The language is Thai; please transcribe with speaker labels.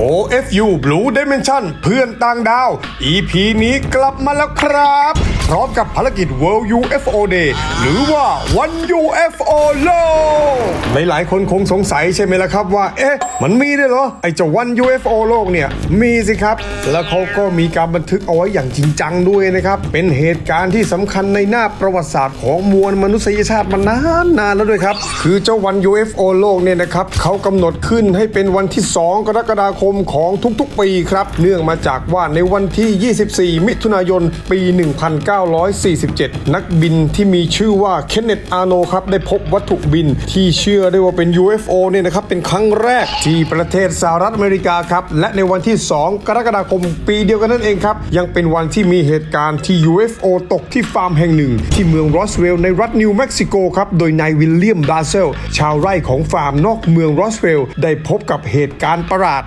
Speaker 1: OFU Blue Dimension เพื่อนต่างดาว EP นี้กลับมาแล้วครับ พร้อมกับภารกิจ World UFO Day หรือว่าวัน UFO โลกหลายๆคนคงสงสัยใช่ไหมล่ะครับว่า เอ๊ะ มันมีด้วยเหรอ ไอ้เจ้าวัน UFO โลกเนี่ย มีสิครับ แล้วเขาก็มีการบันทึกเอาไว้อย่างจริงจังด้วยนะครับ เป็นเหตุการณ์ที่สำคัญในหน้าประวัติศาสตร์ของมวลมนุษยชาติมานานนานแล้วด้วยครับ คือเจ้าวัน UFO โลกเนี่ยนะครับเขากำหนดขึ้นให้เป็นวันที่ 2 กรกฎาคคมของทุกๆปีครับ เนื่องมาจากว่าในวันที่ 24 มิถุนายน ปี 1947 นักบินที่มีชื่อว่าเคนเนตอาโนครับ ได้พบวัตถุบินที่เชื่อได้ว่าเป็น UFO เนี่ยนะครับ เป็นครั้งแรกที่ประเทศสหรัฐอเมริกาครับ และในวันที่ 2 กรกฎาคมปีเดียวกันนั่นเองครับ ยังเป็นวันที่มีเหตุการณ์ที่ UFO ตกที่ฟาร์มแห่งหนึ่ง ที่เมืองรอสเวลล์ในรัฐนิวเม็กซิโกครับ โดยนายวิลเลียมบราเซลชาวไร่ของฟาร์มนอกเมืองรอสเวลล์ได้พบกับเหตุการณ์ประหลาด